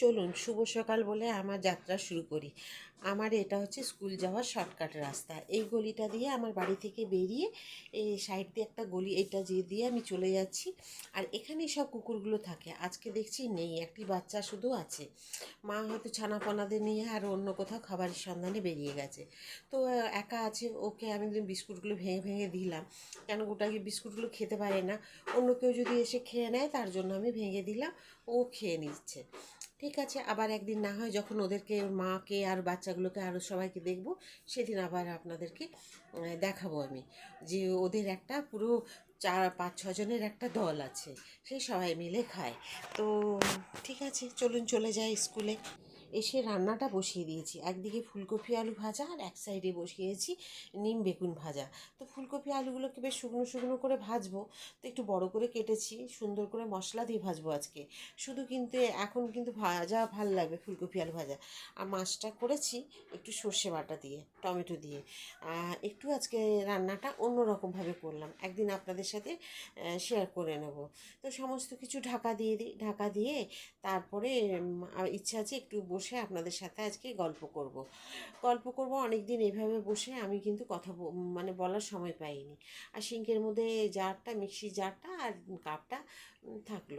চলুন, শুভ সকাল বলে আমার যাত্রা শুরু করি। আমার এটা হচ্ছে স্কুল যাওয়ার শর্টকাট রাস্তা। এই গলিটা দিয়ে আমার বাড়ি থেকে বেরিয়ে এই সাইড দিয়ে একটা গলি, এটা যে দিয়ে আমি চলে যাচ্ছি। আর এখানেই সব কুকুরগুলো থাকে। আজকে দেখছি নেই, একটি বাচ্চা শুধু আছে। মা হয়তো ছানাপনাদের নিয়ে আর অন্য কোথাও খাবারের সন্ধানে বেরিয়ে গেছে। তো একা আছে, ওকে আমি বিস্কুটগুলো ভেঙে ভেঙে দিলাম। কেন গোটাকে বিস্কুটগুলো খেতে পারে না? অন্য কেউ যদি এসে খেয়ে নেয়, তার জন্য আমি ভেঙে দিলাম, ও খেয়ে নিচ্ছে। ঠিক আছে, আবার একদিন না হয় যখন ওদেরকে, মাকে আর বাচ্চাগুলোকে আরও সবাইকে দেখব, সেদিন আবার আপনাদেরকে দেখাবো আমি যে ওদের একটা পুরো চার, পাঁচ ছজনের একটা দল আছে, সেই সবাই মিলে খায়। তো, ঠিক আছে, চলুন চলে যাই স্কুলে। এসে রান্নাটা বসিয়ে দিয়েছি। একদিকে ফুলকপি আলু ভাজা আর এক সাইডে বসিয়েছি নিম বেগুন ভাজা। তো ফুলকপি আলুগুলোকে বেশ শুকনো শুকনো করে ভাজবো। তো একটু বড় করে কেটেছি, সুন্দর করে মশলা দিয়ে ভাজবো আজকে। শুধু কিন্তু এখন কিন্তু ভাজা ভালো লাগবে ফুলকপি আলু ভাজা। আর মাছটা করেছি একটু সর্ষে বাটা দিয়ে, টমেটো দিয়ে। একটু আজকে রান্নাটা অন্যরকমভাবে করলাম। একদিন আপনাদের সাথে শেয়ার করে নেব। তো সমস্ত কিছু ঢাকা দিয়ে দিই। ঢাকা দিয়ে তারপরে ইচ্ছা আছে একটু বসে আপনাদের সাথে আজকে গল্প করব। গল্প করব অনেক দিন এভাবে বসে আমি কিন্তু কথা মানে বলার সময় পাইনি। আর সিঙ্কের মধ্যে জারটা, মিক্সি জারটা আর কাপটা থাকল।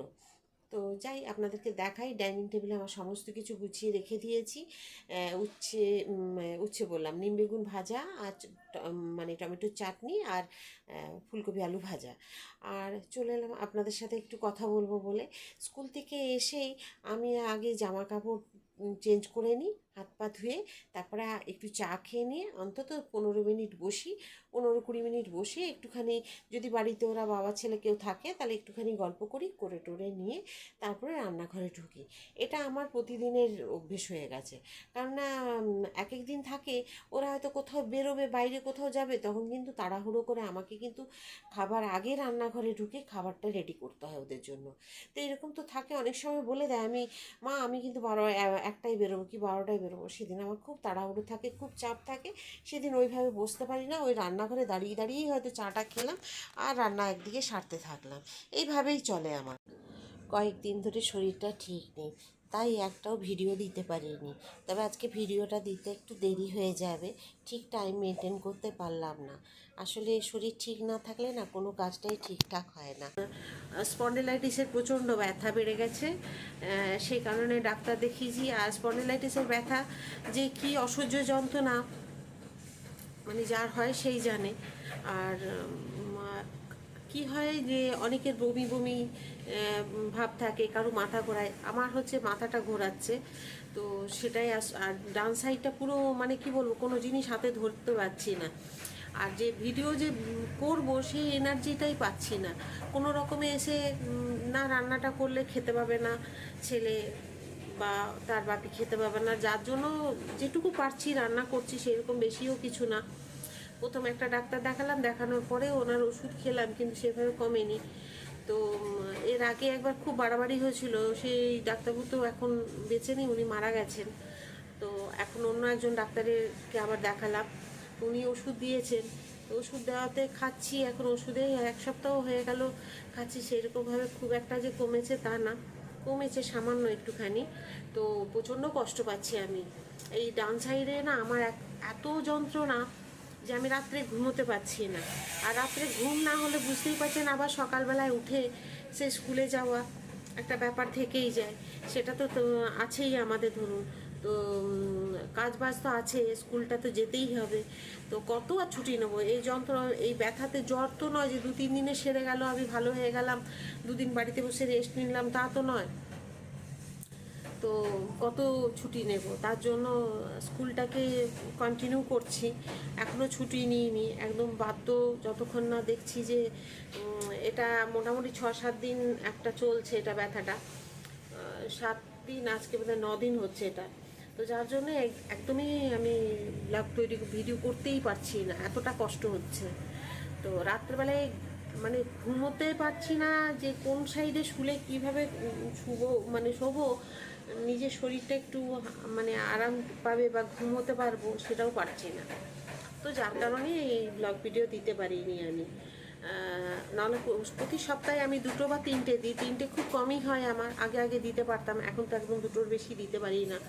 তো যাই, আপনাদেরকে দেখাই, ডাইনিং টেবিলে আমার সমস্ত কিছু গুছিয়ে রেখে দিয়েছি। উচ্ছে উচ্ছে বললাম, নিম বেগুন ভাজা আর মানে টমেটোর চাটনি আর ফুলকপি আলু ভাজা। আর চলে এলাম আপনাদের সাথে একটু কথা বলব বলে। স্কুল থেকে এসেই আমি আগে জামা কাপড় চেঞ্জ করে নিই। হাত পা ধুয়ে তারপরে একটু চা খেয়ে নিয়ে অন্তত পনেরো মিনিট বসি। পনেরো কুড়ি মিনিট বসে একটুখানি যদি বাড়িতে ওরা বাবা, ছেলে কেউ থাকে তাহলে একটুখানি গল্প করি, করে টোরে নিয়ে তারপরে রান্নাঘরে ঢুকি। এটা আমার প্রতিদিনের অভ্যেস হয়ে গেছে। কারণ না এক এক দিন থাকে, ওরা হয়তো কোথাও বেরোবে, বাইরে কোথাও যাবে, তখন কিন্তু তাড়াহুড়ো করে আমাকে কিন্তু খাবার আগে রান্নাঘরে ঢুকে খাবারটা রেডি করতে হয় ওদের জন্য। তো এরকম তো থাকে, অনেক সময় বলে দেয়, আমি, মা, আমি কিন্তু বারো একটাই বেরোবো কি বারোটায় সেদিন আমার খুব তাড়াহুড়ো থাকে, খুব চাপ থাকে। সেদিন ওইভাবে বসতে পারি না, ওই রান্নাঘরে দাঁড়িয়ে দাঁড়িয়েই হয়তো চাটা খেলাম আর রান্না একদিকে সারতে থাকলাম। এইভাবেই চলে আমার। কয়েকদিন ধরে শরীরটা ঠিক নেই। তাই একটাও ভিডিও দিতে পারিনি। তবে আজকে ভিডিওটা দিতে একটু দেরি হয়ে যাবে, ঠিক টাইম মেনটেন করতে পারলাম না। আসলে শরীর ঠিক না থাকলে না কোনো কাজটাই ঠিকঠাক হয় না। স্পন্ডিলাইটিসের প্রচণ্ড ব্যথা বেড়ে গেছে। সেই কারণে ডাক্তার দেখিয়েছি, আর স্পন্ডিলাইটিসের ব্যথা যে কি অসহ্য যন্ত্রণা মানে যার হয় সেই জানে। আর কি হয় যে অনেকের বমি বমি ভাব থাকে, কারও মাথা ঘোরায়। আমার হচ্ছে মাথাটা ঘোরাচ্ছে, তো সেটাই আর ডান সাইডটা পুরো মানে কি বলব, কোনো জিনিস হাতে ধরতে পারছি না। আর যে ভিডিও যে করব, সেই এনার্জিটাই পাচ্ছি না। কোনো রকমে এসে না রান্নাটা করলে খেতে পাবে না ছেলে বা তার বাপি খেতে পাবে না। যার জন্য যেটুকু পারছি রান্না করছি, সেরকম বেশিও কিছু না। প্রথম একটা ডাক্তার দেখালাম, দেখানোর পরে ওনার ওষুধ খেলাম, কিন্তু সেভাবে কমেনি। তো এর আগে একবার খুব বাড়াবাড়ি হয়েছিল, সেই ডাক্তারবাবু তো এখন বেঁচে নেই, উনি মারা গেছেন। তো এখন অন্য একজন ডাক্তারেরকে আবার দেখালাম, উনি ওষুধ দিয়েছেন। ওষুধ দেওয়াতে খাচ্ছি, এখন ওষুধে এক সপ্তাহ হয়ে গেল, খাচ্ছি, সেরকমভাবে খুব একটা যে কমেছে তা না। কমেছে সামান্য একটুখানি, তো প্রচণ্ড কষ্ট পাচ্ছি আমি। এই ডান সাইডে না আমার এত যন্ত্রণা যে আমি রাত্রে ঘুমোতে পারছি না। আর রাত্রে ঘুম না হলে বুঝতেই পারছেন আবার সকালবেলায় উঠে সে স্কুলে যাওয়া একটা ব্যাপার থেকেই যায়। সেটা তো আছেই আমাদের ধরুন। তো কাজ বাজ তো আছে, স্কুলটা তো যেতেই হবে। তো কত আর ছুটি নেব? এই যন্ত্র, এই ব্যথাতে জ্বর তো নয় যে দু তিন দিনে সেরে গেল, আমি ভালো হয়ে গেলাম, দুদিন বাড়িতে বসে রেস্ট নিলাম, তা তো নয়। তো কত ছুটি নেব? তার জন্য স্কুলটাকে কন্টিনিউ করছি। এখনও ছুটি নিইনি, একদম বাধ্য যতক্ষণ না দেখছি যে এটা মোটামুটি ছ সাত দিন একটা চলছে এটা ব্যথাটা। সাত দিন, আজকে বোধহয় ন দিন হচ্ছে এটা। তো যার জন্য এক- একদমই আমি ব্লগ তৈরি, ভিডিও করতেই পারছি না, এতটা কষ্ট হচ্ছে। তো রাত্রেবেলায় মানে ঘুমোতে পারছি না যে কোন সাইডে শুলে কীভাবে শুবো মানে শোবো নিজের শরীরটা একটু মানে আরাম পাবে বা ঘুমোতে পারব সেটাও পারছি না। তো যার কারণে এই ব্লগ ভিডিও দিতে পারিনি আমি। নাহলে প্রতি সপ্তাহে আমি দুটো বা তিনটে দিই। তিনটে খুব কমই হয় আমার। আগে আগে দিতে পারতাম, এখন তো একদম দুটোর বেশি দিতে পারি না।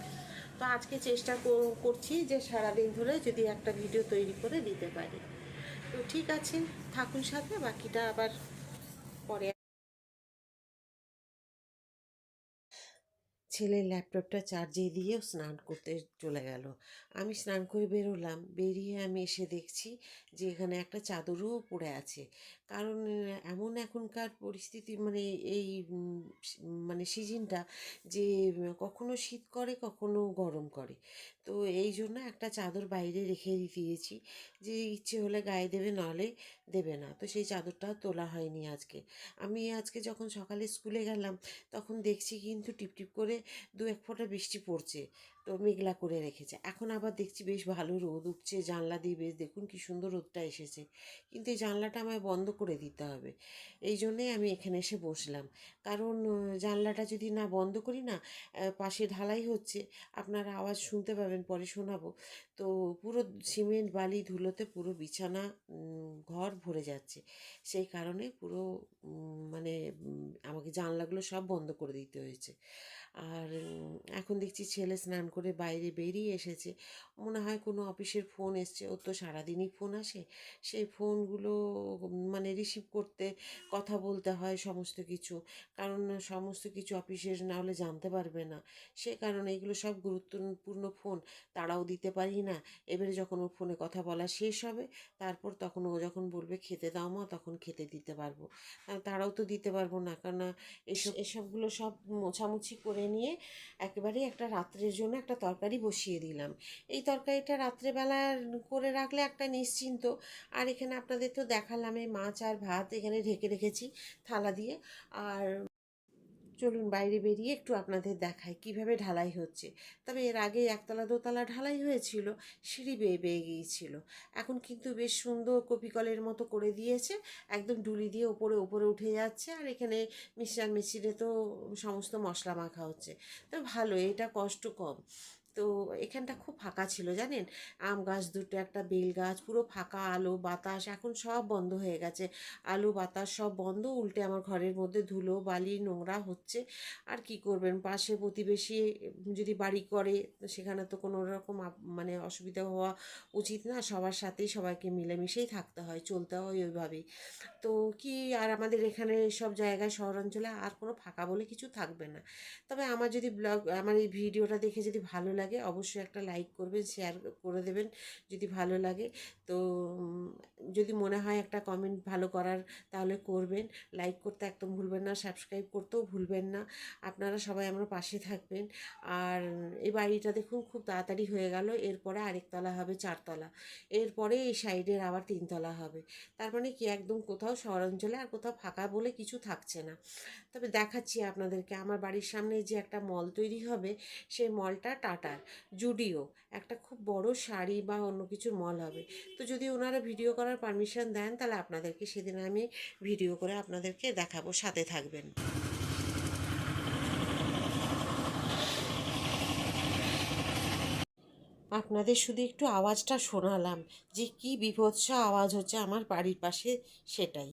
তো আজকে চেষ্টা কর- করছি যে সারাদিন ধরে যদি একটা ভিডিও তৈরি করে দিতে পারি। তো ঠিক আছে, থাকুন সাথে, বাকিটা আবার ছেলের ল্যাপটপটা চার্জে দিয়ে স্নান করতে চলে গেল। আমি স্নান করে বেরোলাম। বেরিয়ে আমি এসে দেখছি যে এখানে একটা চাদরও পড়ে আছে। কারণ, এমন এখনকার পরিস্থিতি মানে এই মানে সিজনটা যে, কখনো শীত করে, কখনো গরম করে। তো এই জন্য একটা চাদর বাইরে রেখে দিয়েছি যে, ইচ্ছে হলে গায়ে দেবে নাহলে দেবে না। তো সেই চাদরটাও তোলা হয়নি আজকে। আমি আজকে যখন সকালে স্কুলে গেলাম, তখন দেখছি কিন্তু টিপটিপ করে দু এক ফোঁটা বৃষ্টি পড়ছে। তো মেঘলা করে রেখেছে। এখন আবার দেখছি বেশ ভালো রোদ উঠছে, জানলা দিয়ে বেশ দেখুন কি সুন্দর রোদটা এসেছে। কিন্তু এই জানলাটা আমায় বন্ধ করে দিতে হবে। এই জন্যেই আমি এখানে এসে বসলাম। কারণ জানলাটা যদি না বন্ধ করি না পাশে ঢালাই হচ্ছে, আপনারা আওয়াজ শুনতে পাবেন, পরে শোনাবো। তো পুরো সিমেন্ট, বালি, ধুলোতে পুরো বিছানা ঘর ভরে যাচ্ছে। সেই কারণে পুরো মানে আমাকে জানলাগুলো সব বন্ধ করে দিতে হয়েছে। আর এখন দেখছি ছেলে স্নান করে বাইরে বেরিয়ে এসেছে। মনে হয় কোনো অফিসের ফোন এসছে। ওর তো সারাদিনই ফোন আসে। সেই ফোনগুলো মানে রিসিভ করতে, কথা বলতে হয় সমস্ত কিছু। কারণ সমস্ত কিছু অফিসের না হলে জানতে পারবে না। সে কারণে এগুলো সব গুরুত্বপূর্ণ ফোন। তারাও দিতে পারি না। এবারে যখন ওর ফোনে কথা বলা শেষ হবে, তারপর তখন ও যখন বলবে, খেতে দাও মা, তখন খেতে দিতে পারব। তারাও তো দিতে পারব না। কেননা এসব, এসবগুলো সব মোছামুছি করে নিয়ে একেবারেই একটা রাত্রের জন্য একটা তরকারি বসিয়ে দিলাম। এই তরকারিটা রাত্রেবেলা করে রাখলে একটা নিশ্চিন্ত। আর এখানে আপনাদের তো দেখালাম, এই মাছ আর ভাত এখানে ঢেকে রেখেছি থালা দিয়ে। আর চলুন বাইরে বেরিয়ে একটু আপনাদের দেখাই কীভাবে ঢালাই হচ্ছে। তবে এর আগে একতলা দোতলা ঢালাই হয়েছিল, সিঁড়ি বেয়ে বেয়ে গিয়েছিল। এখন কিন্তু বেশ সুন্দর কপিকলের মতো করে দিয়েছে, একদম ডুলি দিয়ে ওপরে ওপরে উঠে যাচ্ছে আর এখানে মিশ্রান মেশিনে তো সমস্ত মশলা মাখা হচ্ছে। তো ভালো, এটা কষ্ট কম। তো এখানটা খুব ফাঁকা ছিল, জানেন? আম গাছ দুটো, একটা বেল গাছ, পুরো ফাঁকা আলো, বাতাস, এখন সব বন্ধ হয়ে গেছে। আলো, বাতাস সব বন্ধ, উল্টে আমার ঘরের মধ্যে ধুলো, বালি, নোংরা হচ্ছে। আর কি করবেন? পাশে প্রতিবেশী যদি বাড়ি করে সেখানে তো কোনো রকম মানে অসুবিধা হওয়া উচিত না। সবার সাথেই সবাইকে মিলেমিশেই থাকতে হয়, চলতে হয় ওইভাবেই। তো কি আর আমাদের এখানে সব জায়গায় শহরাঞ্চলে আর কোনো ফাঁকা বলে কিছু থাকবে না। তবে আমার যদি ব্লগ, আমার এই ভিডিওটা দেখে যদি ভালো লাগে, অবশ্যই একটা লাইক করবেন শেয়ার করে দেবেন যদি ভালো লাগে। তো যদি মনে হয় একটা কমেন্ট ভালো করার, তাহলে করবেন। লাইক করতে একদম ভুলবেন না সাবস্ক্রাইব করতেও ভুলবেন না। আপনারা সবাই আমার পাশে থাকবেন। আর এই বাড়িটা দেখুন, খুব তাড়াতাড়ি হয়ে গেল। এরপরে আরেকতলা হবে চারতলা। এরপরে এই সাইডের আবার তিনতলা হবে। তার মানে কি, একদম কোথাও শহরাঞ্চলে আর কোথাও ফাঁকা বলে কিছু থাকছে না। তবে দেখাচ্ছি আপনাদেরকে। আমার বাড়ির সামনে যে একটা মল তৈরি হবে, সেই মলটা টাটার জুডিও। একটা খুব বড় শাড়ি বা অন্য কিছুর মল হবে। তো যদি ওনারা ভিডিও করার পারমিশন দেন, তাহলে আপনাদেরকে সেদিন আমি ভিডিও করে আপনাদেরকে দেখাবো, সাথে থাকবেন। আপনাদের শুধু একটু আওয়াজটা শোনালাম যে কি বিভৎস আওয়াজ হচ্ছে আমার বাড়ির পাশে, সেটাই।